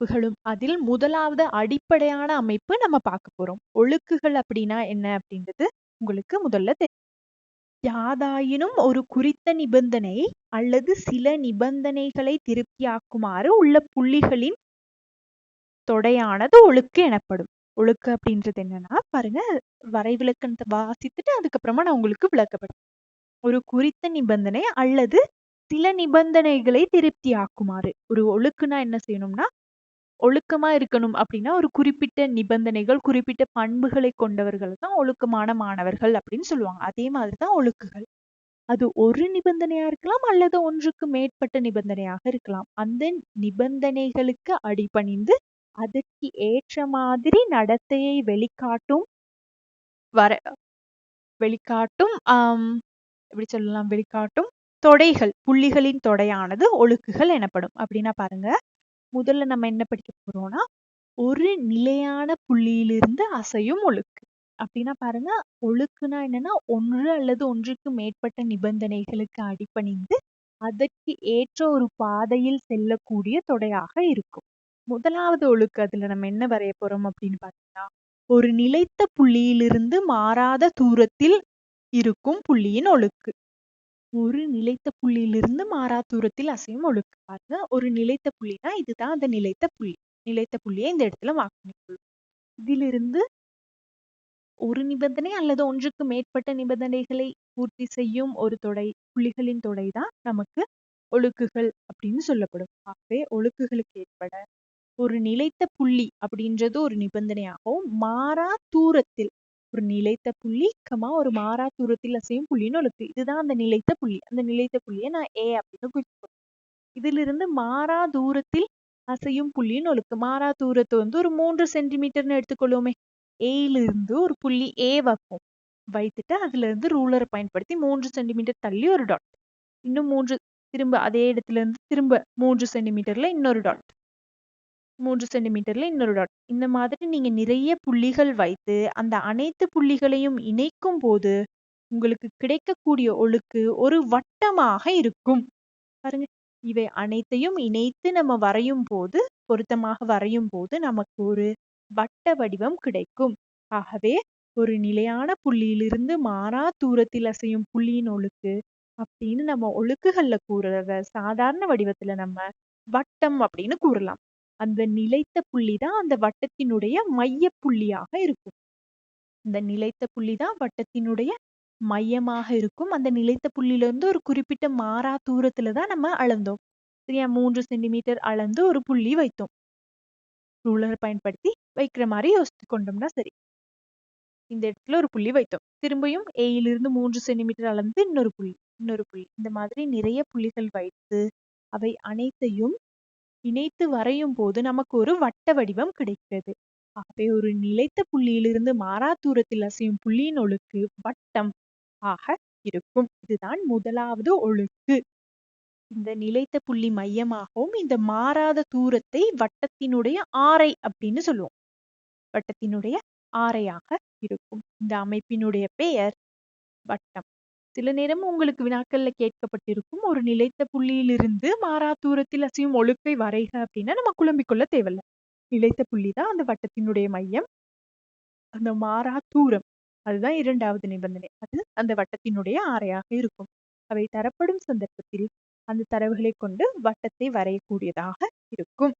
அமைப்புகளும். அதில் முதலாவது அடிப்படையான அமைப்பு நம்ம பார்க்க போறோம். ஒழுக்குகள் அப்படின்னா என்ன அப்படின்றது உங்களுக்கு முதல்ல தெரியும் யாதாயினும் ஒரு குறித்த நிபந்தனை அல்லது சில நிபந்தனைகளை திருப்தியாக்குமாறு உள்ள புள்ளிகளின் தொடையானது ஒழுக்கு எனப்படும். ஒழுக்கு அப்படின்றது என்னன்னா பாருங்க வரைவிலக்கணத்தை வாசித்துட்டு அதுக்கப்புறமா நான் உங்களுக்கு விளக்கப்படும் ஒரு குறித்த நிபந்தனை அல்லது சில நிபந்தனைகளை திருப்தியாக்குமாறு. ஒரு ஒழுக்குனா என்ன செய்யணும்னா ஒழுக்கமா இருக்கணும் அப்படின்னா ஒரு குறிப்பிட்ட நிபந்தனைகள் குறிப்பிட்ட பண்புகளை கொண்டவர்கள் தான் ஒழுக்கமான மாணவர்கள் அப்படின்னு சொல்லுவாங்க. அதே மாதிரிதான் ஒழுக்குகள். அது ஒரு நிபந்தனையா இருக்கலாம் அல்லது ஒன்றுக்கு மேற்பட்ட நிபந்தனையாக இருக்கலாம். அந்த நிபந்தனைகளுக்கு அடிபணிந்து அதற்கு ஏற்ற மாதிரி நடத்தையை வெளிக்காட்டும் வர வெளிக்காட்டும் ஆஹ் எப்படி சொல்லலாம்? வெளிக்காட்டும் தொடைகள் புள்ளிகளின் தொடையானது ஒழுக்குகள் எனப்படும். அப்படின்னா பாருங்க. முதல்ல நம்ம என்ன படிக்க போறோம்னா ஒரு நிலையான புள்ளியிலிருந்து அசையும் ஒழுக்கு. அப்படின்னா பாருங்க ஒழுக்குனா என்னன்னா ஒன்று அல்லது ஒன்றுக்கு மேற்பட்ட நிபந்தனைகளுக்கு அடிபணிந்து அதற்கு ஏற்ற ஒரு பாதையில் செல்லக்கூடிய தொடையாக இருக்கும். முதலாவது ஒழுக்கு அதுல நம்ம என்ன வரைய போறோம் அப்படின்னு பாத்தீங்கன்னா ஒரு நிலைத்த புள்ளியிலிருந்து மாறாத தூரத்தில் இருக்கும் புள்ளியின் ஒழுக்கு. ஒரு நிலைத்த புள்ளியிலிருந்து மாறா தூரத்தில் அசையும் ஒழுக்கு பாருங்க ஒரு நிலைத்த புள்ளினா இதுதான் அந்த நிலைத்த புள்ளி. நிலைத்த புள்ளியை இந்த இடத்துல வாக்கு இதிலிருந்து ஒரு நிபந்தனை அல்லது ஒன்றுக்கு மேற்பட்ட நிபந்தனைகளை பூர்த்தி செய்யும் ஒரு தொடை புள்ளிகளின் தொடை தான் நமக்கு ஒழுக்குகள் அப்படின்னு சொல்லப்படும். ஆகவே ஒழுக்குகளுக்கு ஏற்பட ஒரு நிலைத்த புள்ளி அப்படின்றது ஒரு நிபந்தனையாகவும் மாறா தூரத்தில் ஒரு நிலைத்த புள்ளி கமா ஒரு மாறா தூரத்தில் அசையும் புள்ளின்னு ஒழுக்கு இதுதான் அந்த நிலைத்த புள்ளி. அந்த நிலைத்த புள்ளியை நான் ஏ அப்படின்னு குறிச்சுக்கிறேன் இதிலிருந்து மாறா தூரத்தில் அசையும் புள்ளின்னு ஒழுக்கு மாறா தூரத்தை வந்து ஒரு மூன்று சென்டிமீட்டர்னு எடுத்துக்கொள்ளுமே ஏயிலிருந்து ஒரு புள்ளி ஏ வைப்போம் வைத்துட்டு அதுல இருந்து ரூலரை பயன்படுத்தி மூன்று சென்டிமீட்டர் தள்ளி ஒரு டாட் இன்னும் மூன்று திரும்ப அதே இடத்துல இருந்து திரும்ப மூன்று சென்டிமீட்டர்ல இன்னொரு டாட் மூன்று சென்டிமீட்டர்ல இன்னொரு டாட் இந்த மாதிரி நீங்க நிறைய புள்ளிகள் வைத்து அந்த அனைத்து புள்ளிகளையும் இணைக்கும் போது உங்களுக்கு கிடைக்கக்கூடிய ஒழுக்கு ஒரு வட்டமாக இருக்கும். பாருங்க இவை அனைத்தையும் இணைத்து நம்ம வரையும் போது பொருத்தமாக வரையும் போது நமக்கு ஒரு வட்ட வடிவம் கிடைக்கும். ஆகவே ஒரு நிலையான புள்ளியிலிருந்து மாறா தூரத்தில் அசையும் புள்ளியின் ஒழுக்கு அப்படின்னு நம்ம ஒழுக்குகள்ல கூறுறத சாதாரண வடிவத்துல நம்ம வட்டம் அப்படின்னு கூறலாம். அந்த நிலைத்த புள்ளி தான் அந்த வட்டத்தினுடைய மைய புள்ளியாக இருக்கும். இந்த நிலைத்த புள்ளி தான் வட்டத்தினுடைய மையமாக இருக்கும். அந்த நிலைத்த புள்ளியில இருந்து ஒரு குறிப்பிட்ட மாறா தூரத்துல தான் நம்ம அளந்தோம். சரியா? மூன்று சென்டிமீட்டர் அளந்து ஒரு புள்ளி வைத்தோம். ரூலர் பயன்படுத்தி வைக்கிற மாதிரி யோசித்து கொண்டோம்னா சரி. இந்த இடத்துல ஒரு புள்ளி வைத்தோம். திரும்பியும் ஏயிலிருந்து மூன்று சென்டிமீட்டர் அளந்து இன்னொரு புள்ளி இன்னொரு புள்ளி. இந்த மாதிரி நிறைய புள்ளிகள் வைத்து அவை அனைத்தையும் இணைத்து வரையும் போது நமக்கு ஒரு வட்ட வடிவம் கிடைக்கிறது ஆகவே ஒரு நிலைத்த புள்ளியிலிருந்து மாறா தூரத்தில் அசையும் புள்ளியின் ஒழுக்கு வட்டம் ஆக இருக்கும். இதுதான் முதலாவது ஒழுக்கு. இந்த நிலைத்த புள்ளி மையமாகவும் இந்த மாறாத தூரத்தை வட்டத்தினுடைய ஆரை அப்படின்னு சொல்லுவோம். வட்டத்தினுடைய ஆரையாக இருக்கும். இந்த அமைப்பினுடைய பெயர் வட்டம். சில நேரம் உங்களுக்கு வினாக்கள்ல கேட்கப்பட்டிருக்கும். ஒரு நிலைத்த புள்ளியிலிருந்து மாறா தூரத்தில் அசையும் ஒழுக்கை வரைக அப்படின்னா நம்ம குழம்பிக்கொள்ள தேவையில்ல. நிலைத்த புள்ளி தான் அந்த வட்டத்தினுடைய மையம். அந்த மாறா தூரம். அதுதான் இரண்டாவது நிபந்தனை. அது அந்த வட்டத்தினுடைய ஆரையாக இருக்கும். அவை தரப்படும் சந்தர்ப்பத்தில் அந்த தரவுகளை கொண்டு வட்டத்தை வரையக்கூடியதாக இருக்கும்.